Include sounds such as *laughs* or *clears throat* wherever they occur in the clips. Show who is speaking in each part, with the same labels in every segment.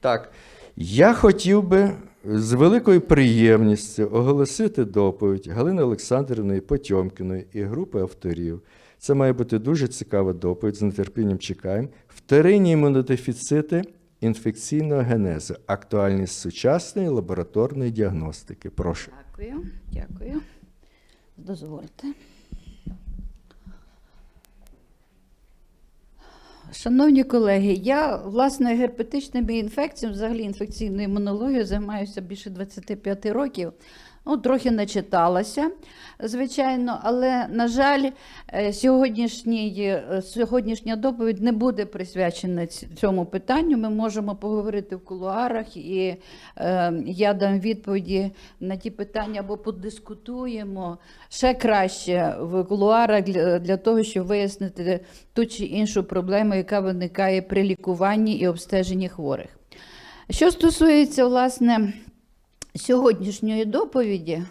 Speaker 1: Так, я хотів би з великою приємністю оголосити доповідь Галини Олександрівної Потьомкіної і групи авторів. Це має бути дуже цікава доповідь, з нетерпінням чекаємо. Вторинні імунодефіцити інфекційного генезу. Актуальність сучасної лабораторної діагностики. Прошу.
Speaker 2: Дякую, дякую. Дозвольте. Шановні колеги, я власне герпетичними інфекціями, взагалі інфекційною імунологією займаюся більше 25 років. Ну, трохи начиталася, звичайно, але, на жаль, е, сьогоднішній, е, сьогоднішня доповідь не буде присвячена цьому питанню. Ми можемо поговорити в кулуарах, і е, я дам відповіді на ті питання або подискутуємо ще краще в кулуарах для, для того, щоб вияснити ту чи іншу проблему, яка виникає при лікуванні і обстеженні хворих. Що стосується, власне, сьогоднішньої доповіді.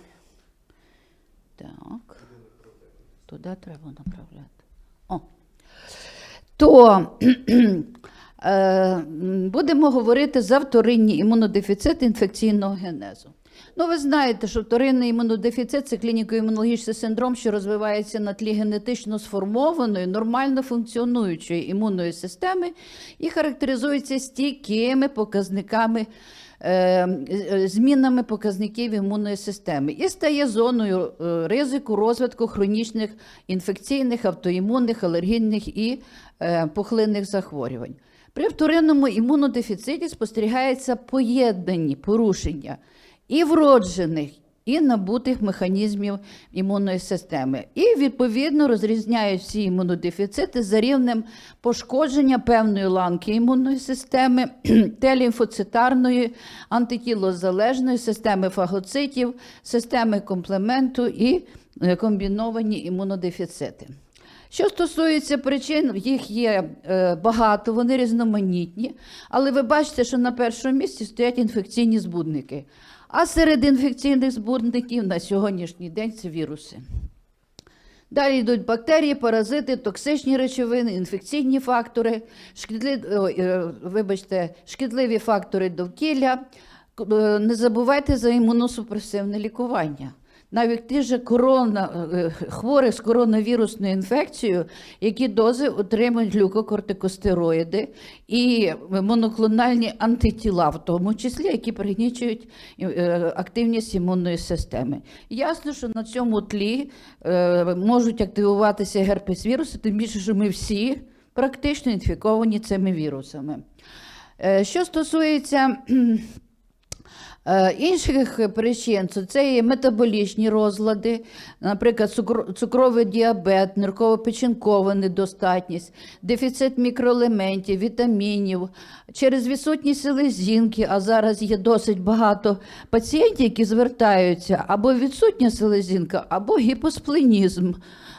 Speaker 2: Так. Туди треба направляти. О. То *clears throat* е, будемо говорити за вторинні імунодефіцит інфекційного генезу. Ну, ви знаєте, що вторинний імунодефіцит це клініко-імунологічний синдром, що розвивається на тлі генетично сформованої, нормально функціонуючої імунної системи і характеризується стійкими показниками змінами показників імунної системи і стає зоною е, ризику розвитку хронічних інфекційних, автоімунних, алергійних і е, пухлинних захворювань. При вторинному імунодефіциті спостерігається поєднані порушення і вроджених, і набутих механізмів імунної системи. І відповідно розрізняють всі імунодефіцити за рівнем пошкодження певної ланки імунної системи, *clears throat* Т-лімфоцитарної, антитілозалежної системи фагоцитів, системи комплементу і е, комбіновані імунодефіцити. Що стосується причин, їх є е, багато, вони різноманітні, але ви бачите, що на першому місці стоять інфекційні збудники. А серед інфекційних збудників на сьогоднішній день це віруси. Далі йдуть бактерії, паразити, токсичні речовини, інфекційні фактори, шкідливі, вибачте, шкідливі фактори довкілля. Е, Не забувайте за імуносупресивне лікування. Навіть ті ж корона, е, хворих з коронавірусною інфекцією, які дози отримують глюкокортикостероїди і моноклональні антитіла, в тому числі, які пригнічують е, активність імунної системи. Ясно, що на цьому тлі е, можуть активуватися герпес-віруси, тим більше, що ми всі практично інфіковані цими вірусами. Е, Що стосується Е, Інших причин то це є метаболічні розлади, наприклад, цукровий діабет, нирково-печінкова недостатність, дефіцит мікроелементів, вітамінів, через відсутність селезінки, а зараз є досить багато пацієнтів, які звертаються або відсутня селезінка, або гіпоспленізм.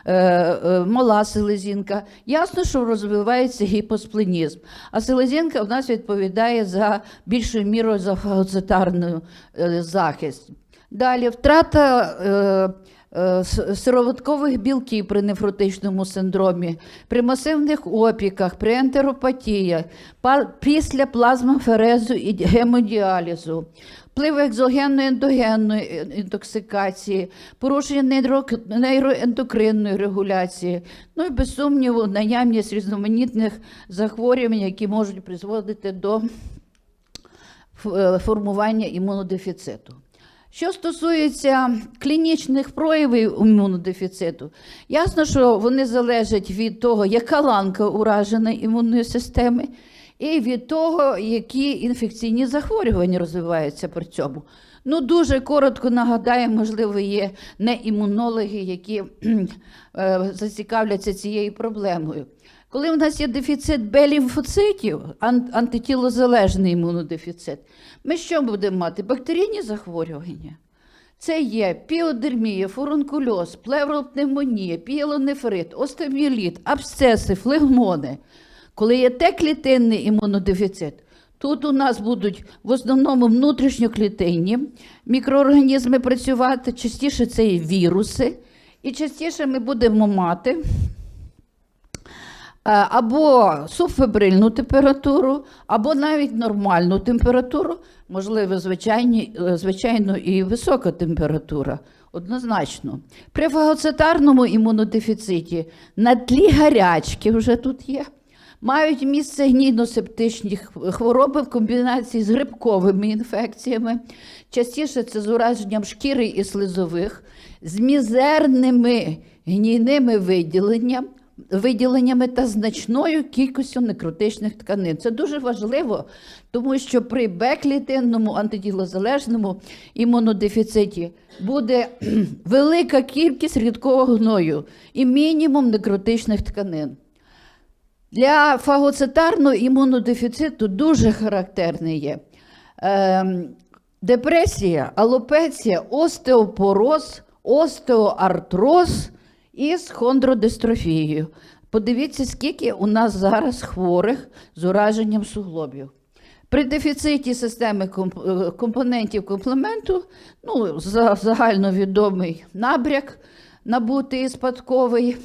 Speaker 2: е, е, мала селезінка. Ясно, що розвивається гіпоспленізм. А селезінка в нас відповідає за більшою мірою за фагоцитарний е, захист. Далі втрата е, е, сироваткових білків при нефротичному синдромі, при масивних опіках, при ентеропатії, па- після плазмоферезу і гемодіалізу, вплив екзогенної ендогенної е, інтоксикації, порушення нейроендокринної регуляції, ну і без сумніву наявність різноманітних захворювань, які можуть призводити до е, формування імунодефіциту. Що стосується клінічних проявів імунодефіциту, ясно, що вони залежать від того, яка ланка уражена імунної системи, і від того, які інфекційні захворювання розвиваються при цьому. Ну, дуже коротко нагадаю, можливо, є не імунологи, які е, зацікавляться цією проблемою. Коли в нас є дефіцит Б-лімфоцитів, ан- антитілозалежний імунодефіцит, ми що будемо мати? Бактерійні захворювання. Це є піодермія, фурункульоз, плевропневмонія, піелонефрит, остеоміеліт, абсцеси, флегмони. Коли є Т-клітинний імунодефіцит, тут у нас будуть в основному внутрішньоклітинні мікроорганізми працювати, частіше це є віруси, і частіше ми будемо мати або субфебрильну температуру, або навіть нормальну температуру, можливо, звичайні, е, звичайно, і висока температура. Однозначно. При фагоцитарному імунодефіциті на тлі гарячки вже тут є. Мають місце гнійно-септичні хвороби в комбінації з грибковими інфекціями. Частіше це з ураженням шкіри і слизових, з мізерними гнійними виділенням, виділеннями та значною кількістю некротичних тканин. Це дуже важливо, тому що при беклітинному антитілозалежному імунодефіциті буде *clears throat* велика кількість рідкого гною і мінімум некротичних тканин. Для фагоцитарного імунодефіциту дуже характерний є ем, депресія, алопеція, остеопороз, остеоартроз із хондродистрофією. Подивіться, скільки у нас зараз хворих з ураженням суглобів. При дефіциті системи е, компонентів комплементу, ну, загальновідомий набряк набутий спадковий,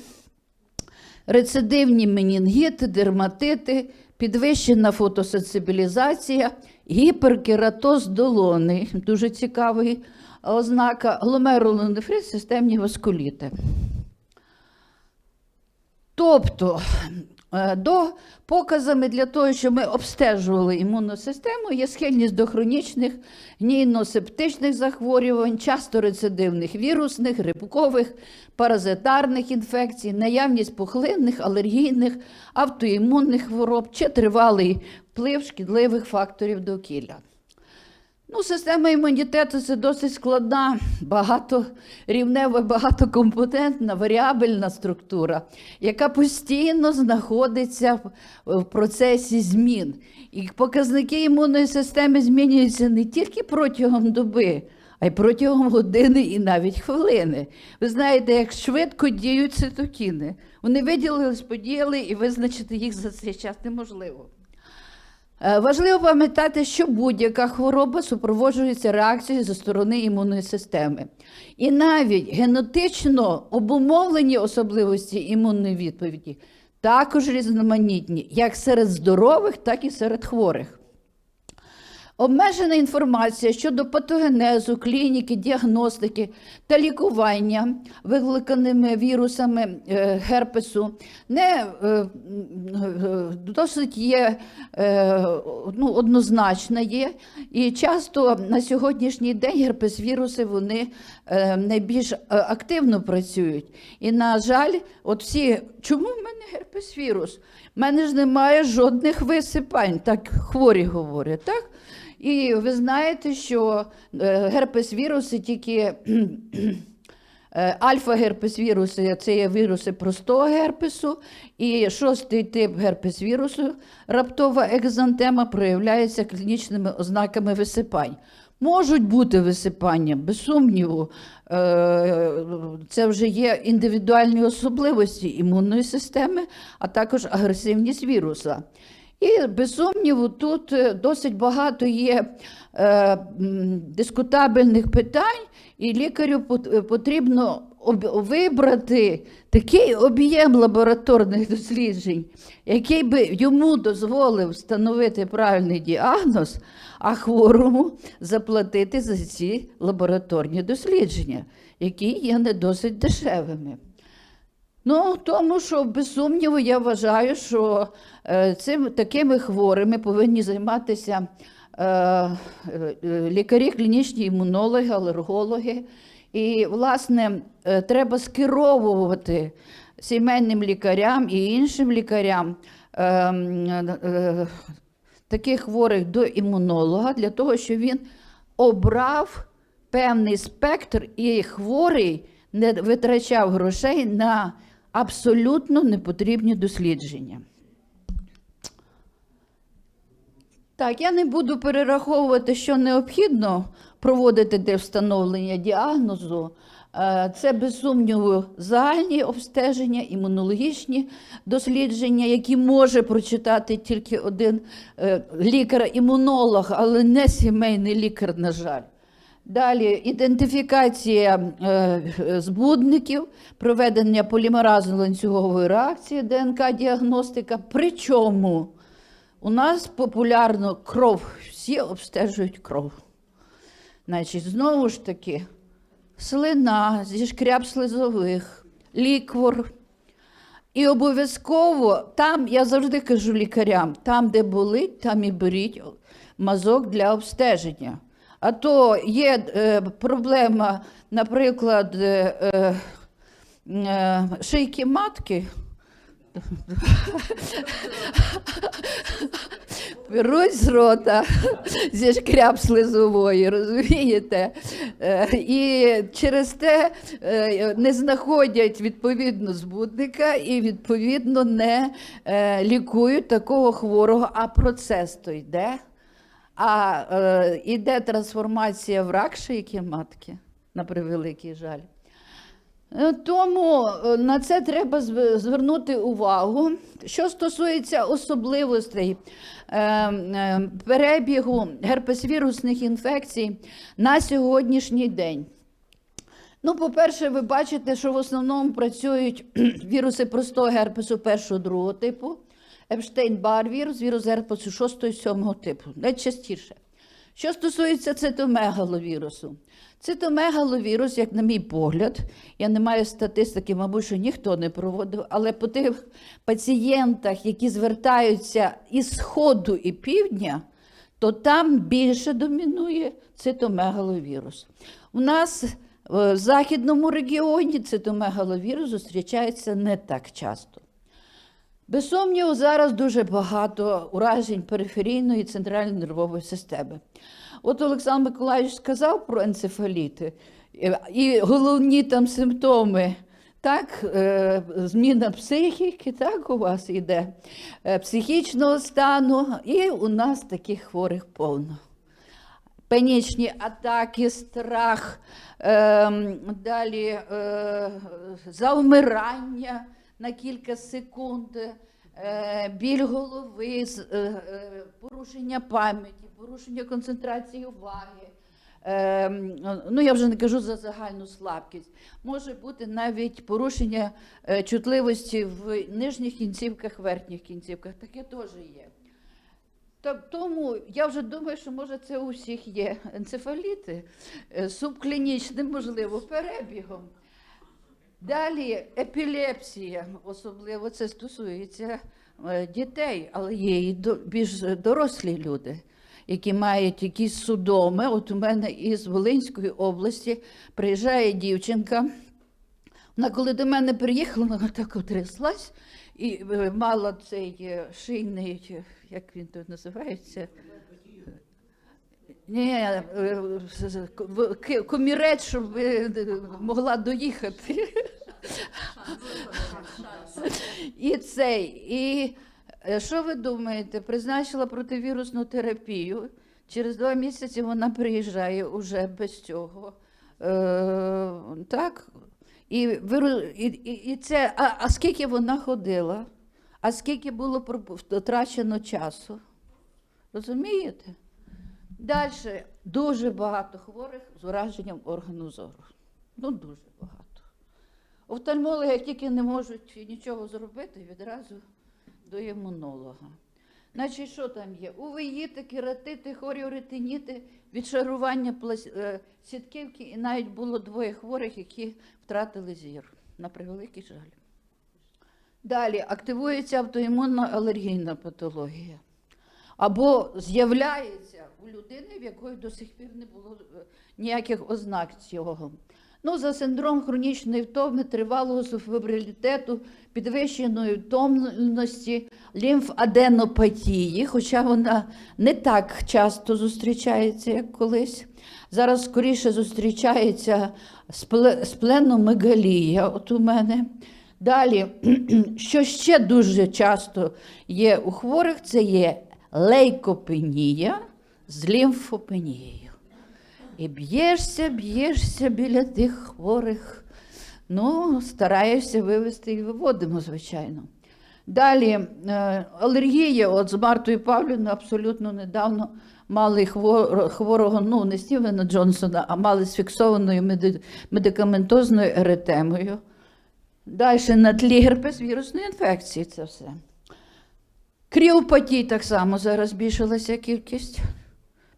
Speaker 2: рецидивні менінгіти, дерматити, підвищена фотосенсибілізація, гіперкератоз долони, дуже цікавий ознака, гломерулонефрит, системні васкуліти. Тобто, е, до показами для того, щоб ми обстежували імунну систему, є схильність до хронічних гнійно-септичних захворювань, часто рецидивних вірусних, грибкових, паразитарних інфекцій, наявність пухлинних, алергійних, автоімунних хвороб чи тривалий вплив шкідливих факторів довкілля. Ну, система імунітету це досить складна, багаторівнева, багатокомпонентна, варіабельна структура, яка постійно знаходиться в- процесі змін. І показники імунної системи змінюються не тільки протягом доби, а й протягом години і навіть хвилини. Ви знаєте, як швидко діють цитокіни. Вони виділились, подіяли, і визначити їх за цей час неможливо. Е, Важливо пам'ятати, що будь-яка хвороба супроводжується реакцією зі сторони імунної системи. І навіть генетично обумовлені особливості імунної відповіді також різноманітні, як серед здорових, так і серед хворих. Обмежена інформація щодо патогенезу, клініки, діагностики та лікування викликаними вірусами е, герпесу не е, е, досить є ну, однозначна є. І часто на сьогоднішній день герпес-віруси вони найбільш активно працюють. І, на жаль, от всі, чому в мене герпес-вірус? У мене ж немає жодних висипань, так хворі говорять, так? І ви знаєте, що е, герпес-віруси тільки е, альфа-герпес-віруси це є віруси простого герпесу, і шостий тип герпес-вірусу, раптова екзантема, проявляється клінічними ознаками висипань. Можуть бути висипання, без сумніву. Е, Це вже є індивідуальні особливості імунної системи, а також агресивність віруса. І без сумніву, тут е, досить багато є е, дискутабельних питань, і лікарю пот- потрібно вибрати такий об'єм лабораторних досліджень, який би йому дозволив встановити правильний діагноз, а хворому заплатити за ці лабораторні дослідження, які є не досить дешевими. Ну, тому що, без сумніву, я вважаю, що е, цим такими хворими повинні займатися е, е, лікарі, клінічні імунологи, алергологи. І, власне, е, треба скеровувати сімейним лікарям і іншим лікарям е, е, таких хворих до імунолога для того, щоб він обрав певний спектр і хворий не витрачав грошей на абсолютно непотрібні дослідження. Так, я не буду перераховувати, що необхідно проводити для встановлення діагнозу. Е, Це, без сумніву, загальні обстеження, імунологічні дослідження, які може прочитати тільки один е, лікар-імунолог, але не сімейний лікар, на жаль. Далі ідентифікація е, збудників, проведення полімеразної ланцюгової реакції, ДНК-діагностика. Причому у нас популярно кров, всі обстежують кров. Значить, знову ж таки, слина, зішкряб слизових, ліквор. І обов'язково там, я завжди кажу лікарям, там, де болить, там і беріть мазок для обстеження. А то є е, проблема, наприклад, е, е, шийки матки. Беруть з рота зі шкряб слизової, розумієте? Е, І через те е, не знаходять відповідно збудника і відповідно не е, лікують такого хворого, а процес то йде. А е, іде трансформація в рак шийки матки, на превеликий жаль. Е, Тому е, на це треба звернути увагу. Що стосується особливостей е, перебігу герпесвірусних інфекцій на сьогоднішній день. Ну, по-перше, ви бачите, що в основному працюють *clears throat* віруси простого герпесу першого другого типу, Епштейн-Бар вірус, вірус герпесу 6-7 типу, найчастіше. Що стосується цитомегаловірусу, цитомегаловірус, як на мій погляд, я не маю статистики, мабуть, що ніхто не проводив, але по тих пацієнтах, які звертаються із сходу і півдня, то там більше домінує цитомегаловірус. У нас е, в західному регіоні цитомегаловірус зустрічається не так часто. Без сумніву, зараз дуже багато уражень периферійної і центральної нервової системи. От Олександр Миколаївич сказав про енцефаліти, е, і головні там симптоми. Так, е, зміна психіки, так у вас йде, е, психічного стану, і у нас таких хворих повно. Панічні атаки, страх, е, далі завмирання на кілька секунд, е, біль голови, е, е, порушення пам'яті, порушення концентрації уваги. Ну, я вже не кажу за загальну слабкість. Може бути навіть порушення чутливості в нижніх кінцівках, верхніх кінцівках. Таке теж є. Тому я вже думаю, що може це у всіх є енцефаліти субклінічним, можливо, перебігом. Далі епілепсія, особливо це стосується е, дітей, але є і більш дорослі люди, які мають якісь судоми. От у мене із Волинської області приїжджає дівчинка. Вона коли до мене приїхала, вона так отряслась і е, мала цей е, шийний, як він тут називається? Ні, е, ки- комірець, щоб е, могла доїхати. *laughs* І цей. І е, що ви думаєте? Призначила противірусну терапію. Через два місяці вона приїжджає уже без цього. Е, так? І, і, і це, а, а скільки вона ходила? А скільки було втрачено часу? Розумієте? Далі дуже багато хворих з ураженням органу зору. Ну, дуже багато. Офтальмологи, тільки не можуть нічого зробити, відразу до імунолога. Значить, що там є? УВІти, кератити, хоріоретиніти, відшарування е, сітківки, і навіть було двоє хворих, які втратили зір. На превеликий жаль. Далі активується автоімунна алергійна патологія. Або з'являється у людини, в якої до сих пір не було е, ніяких ознак цього. Ну, за синдром хронічної втоми, тривалого суфібрилітету, підвищеної втомленості, лімфаденопатії, хоча вона не так часто зустрічається, як колись. Зараз скоріше зустрічається спле- спленомегалія, от у мене. Далі, *clears throat* що ще дуже часто є у хворих, це є лейкопенія з лімфопенією. І б'єшся, б'єшся біля тих хворих. Ну, стараєшся вивести і виводимо, звичайно. Далі е, алергія. От з Мартою Павлівною абсолютно недавно мали хворого, ну не Стівена Джонсона, а мали з фіксованою медикаментозною еретемою. Далі на тлі герпес вірусної інфекції це все. Кріопатій так само зараз збільшилася кількість,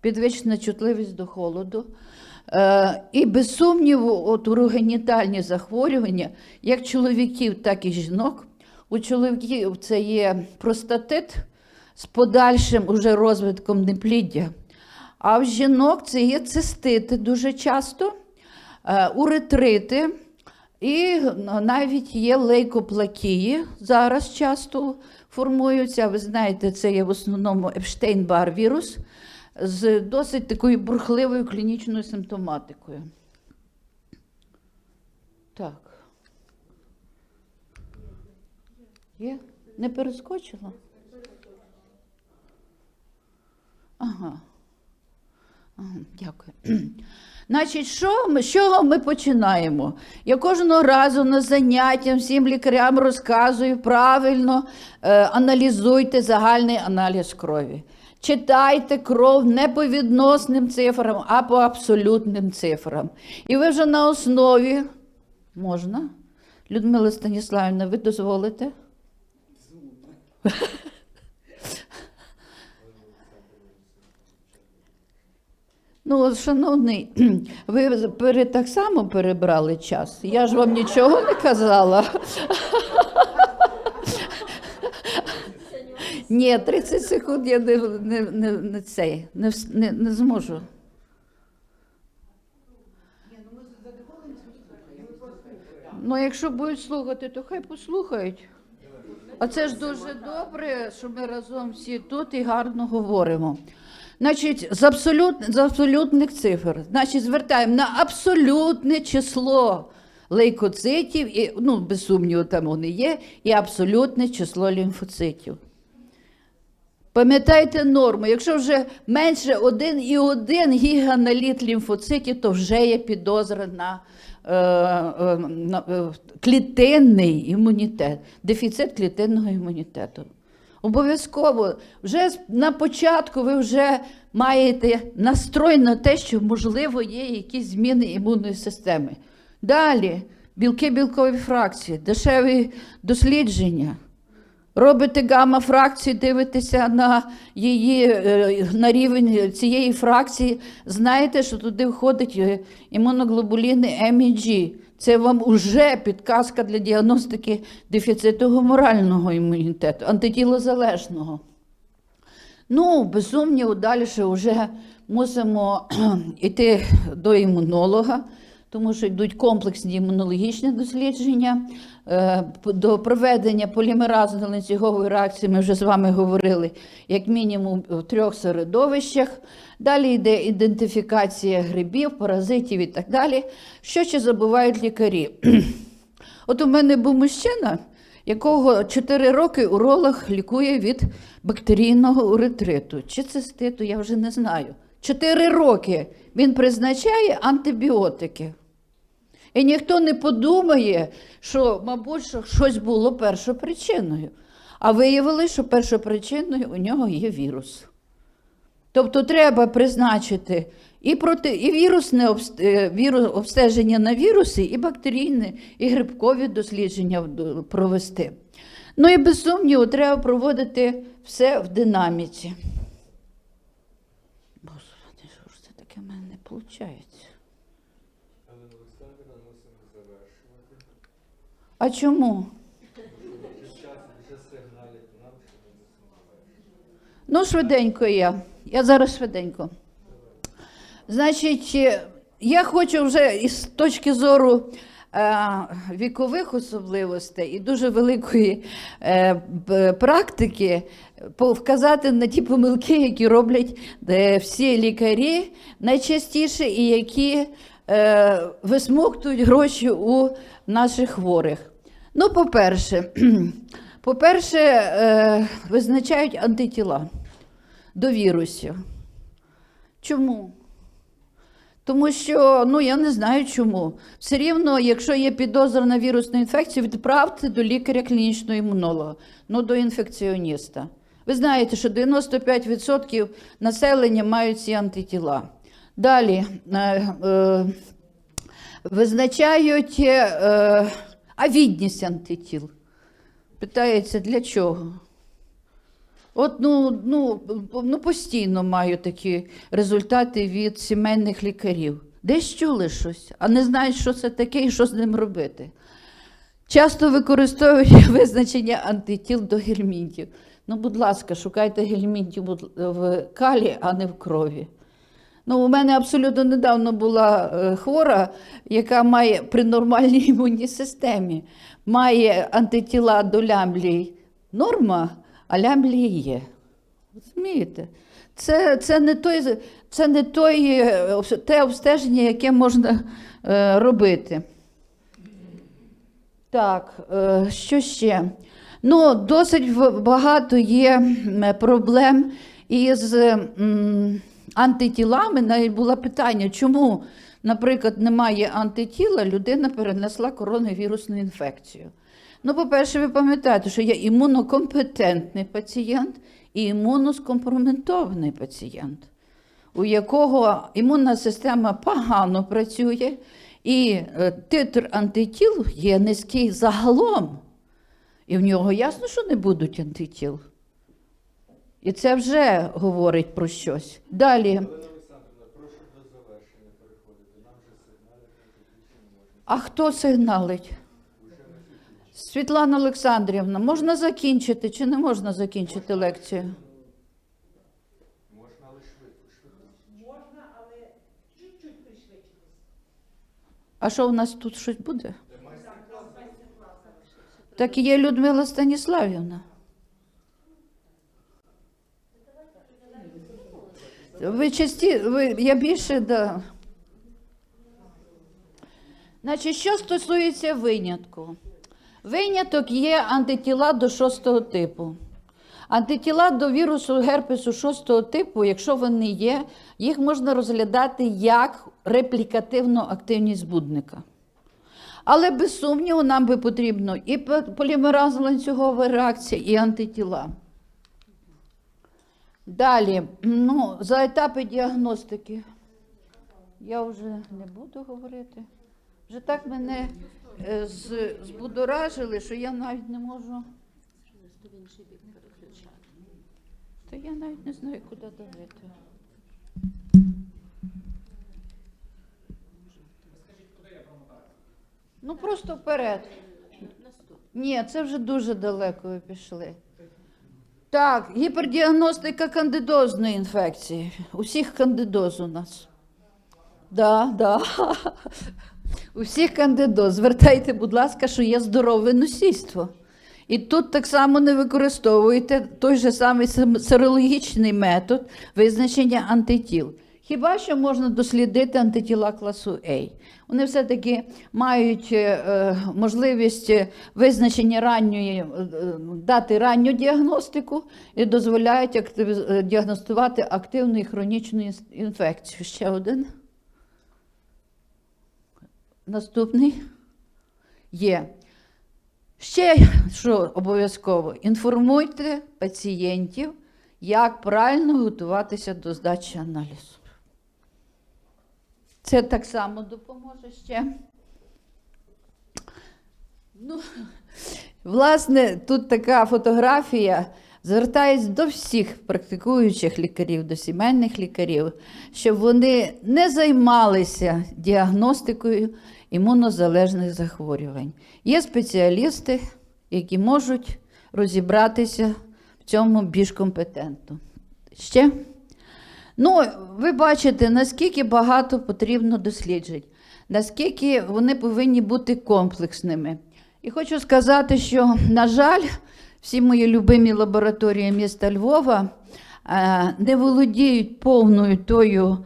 Speaker 2: підвищена чутливість до холоду. Е, і без сумніву, от урогенітальні захворювання, як чоловіків, так і жінок. У чоловіків це є простатит з подальшим уже розвитком непліддя. А в жінок це є цистити дуже часто, е, уретрити, і навіть є лейкоплакії зараз часто формуються. Ви знаєте, це є в основному Епштейн-Бар вірус з досить такою бурхливою клінічною симптоматикою. Так. Є? Не перескочила? Ага. Ага, Дякую. Значить, що ми, з чого ми починаємо? Я кожного разу на заняття всім лікарям розказую правильно е, аналізуйте загальний аналіз крові. Читайте кров не по відносним цифрам, а по абсолютним цифрам. І ви вже на основі можна? Людмила Станіславівна, ви дозволите? *laughs* Ну, шановний, *clears throat* ви так само перебрали час. Я ж вам нічого не казала. *laughs* Ні, 30 секунд я не, не, не, не, цей, не, не, не зможу. Ну, якщо будуть слухати, то хай послухають. А це ж дуже добре, що ми разом всі тут і гарно говоримо. Значить, з, абсолют, з абсолютних цифр, значить, звертаємо на абсолютне число лейкоцитів, і, ну, без сумніву, там вони є, і абсолютне число лімфоцитів. Пам'ятайте норму, якщо вже менше 1,1 гіганаліт лімфоцитів, то вже є підозра на, е, е, на е, клітинний імунітет, дефіцит клітинного імунітету. Обов'язково вже на початку ви вже маєте настрой на те, що можливо є якісь зміни імунної системи. Далі білки білкові фракції, дешеві дослідження. Робите гамма-фракцію, дивитеся на її е, на рівень цієї фракції. Знаєте, що туди входять е, імуноглобуліни MEG. Це вам уже підказка для діагностики дефіциту гуморального імунітету, антитілозалежного. Ну, без сумніву, далі вже мусимо *clears throat* йти до імунолога, тому що йдуть комплексні імунологічні дослідження. Е, До проведення полімеразної ланцюгової реакції ми вже з вами говорили, як мінімум в трьох середовищах. Далі йде ідентифікація грибів, паразитів і так далі. Що ще забувають лікарі? *clears throat* От у мене був мужчина, якого 4 роки уролог лікує від бактерійного уретриту чи циститу, я вже не знаю. 4 роки він призначає антибіотики. І ніхто не подумає, що, мабуть, що щось було першопричиною. А виявилося, що першопричиною у нього є вірус. Тобто треба призначити і проти і вірусне е, обстеження на віруси, і бактерійне, і грибкові дослідження провести. Ну і без сумніву, треба проводити все в динаміці. Господи, що ж це таке в мене не виходить? А чому? Ну, швиденько я. Я зараз швиденько. Значить, е, я хочу вже із точки зору е, вікових особливостей і дуже великої е, практики вказати на ті помилки, які роблять всі лікарі найчастіше і які висмоктують гроші у наших хворих. Ну, по-перше, *clears throat* по-перше, визначають антитіла до вірусів. Чому? Тому що ну я не знаю чому. Все рівно, якщо є підозра на вірусну інфекцію, відправте до лікаря клінічного імунолога, ну до інфекціоніста. Ви знаєте, що 95% населення мають ці антитіла. Далі е, е, визначають е, авідність антитіл. Питається, для чого? От ну, ну, ну постійно маю такі результати від сімейних лікарів. Десь чули щось, а не знають, що це таке і що з ним робити. Часто використовують *laughs* визначення антитіл до гельмінтів. Ну, будь ласка, шукайте гельмінтів в калі, а не в крові. Ну, у мене абсолютно недавно була е, хвора, яка має при нормальній імунній системі, має антитіла до лямблій норма, а лямблії є. Розумієте? Це, це не той, це не той, е, те обстеження, яке можна е, робити. Так, е, що ще? Ну, досить багато є проблем із м, антитілами. Навіть було питання, чому, наприклад, немає антитіла, людина перенесла коронавірусну інфекцію. Ну, по-перше, ви пам'ятаєте, що є імунокомпетентний пацієнт і імуноскомпроментований пацієнт у якого імунна система погано працює, і е, титр антитіл є низький загалом. І в нього ясно, що не будуть антитіл. І це вже говорить про щось. Далі. А хто сигналить? Світлана Олександрівна, можна закінчити чи не можна закінчити лекцію? Можна, але швидко. Можна, але чуть-чуть пришвидшитись. А що у нас тут щось буде? Так і є Людмила Станіславівна. Ви часті, ви, я більше, да. Значить, що стосується винятку? Виняток є антитіла до шостого типу. Антитіла до вірусу герпесу шостого типу, якщо вони є, їх можна розглядати як реплікативну активність збудника. Але без сумніву, нам би потрібно і полімераз ланцюгова реакція, і антитіла. Далі, ну, за етапи діагностики. Я вже не буду говорити. Вже так мене е, з- збудоражили, що я навіть не можу. Та я навіть не знаю, куди давити. Ну просто вперед. Ні, це вже дуже далеко ви пішли. Так, гіпердіагностика кандидозної інфекції. Усіх кандидоз у нас. Да, да. У всіх. Звертайте, будь ласка, що є здорове носійство. І тут так само не використовуєте той же самий серологічний метод визначення антитіл. Хіба що можна дослідити антитіла класу А? Вони все-таки мають е, е, можливість визначення ранньої, е, дати ранню діагностику і дозволяють е, діагностувати активну і хронічну інфекцію. Ще один. Наступний є. Ще що обов'язково інформуйте пацієнтів, як правильно готуватися до здачі аналізу. Це так само допоможе ще. Ну, власне, тут така фотографія. Звертаюсь до всіх практикуючих лікарів, до сімейних лікарів, щоб вони не займалися діагностикою імунозалежних захворювань. Є спеціалісти, які можуть розібратися в цьому більш компетентно. Ще? Ну, ви бачите, наскільки багато потрібно досліджень, наскільки вони повинні бути комплексними. І хочу сказати, що, на жаль, всі мої любимі лабораторії міста Львова е, не володіють повною тою,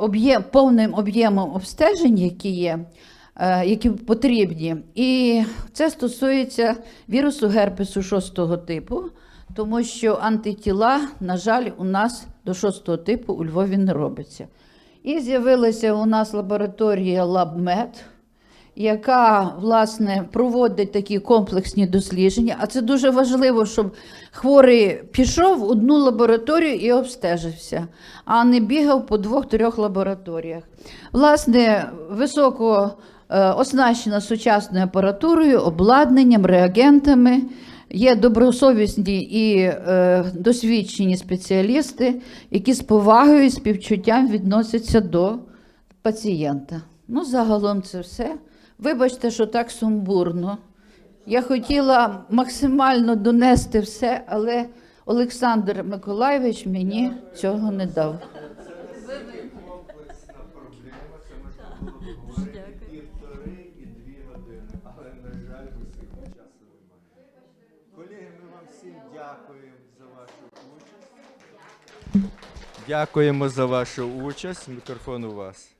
Speaker 2: об'єм, повним об'ємом обстежень, які є, е, які потрібні. І це стосується вірусу герпесу шостого типу, тому що антитіла, на жаль, у нас до шостого типу у Львові не робиться. І з'явилася у нас лабораторія LabMed, яка власне проводить такі комплексні дослідження. А це дуже важливо, щоб хворий пішов в одну лабораторію і обстежився, а не бігав по двох-трьох лабораторіях. Власне, високо е, оснащена сучасною апаратурою, обладнанням, реагентами. Є добросовісні і е, досвідчені спеціалісти, які з повагою і співчуттям відносяться до пацієнта. Ну, загалом це все. Вибачте, що так сумбурно. Я хотіла максимально донести все, але Олександр Миколайович мені цього не дав.
Speaker 1: Дякуємо за вашу участь. Мікрофон у вас.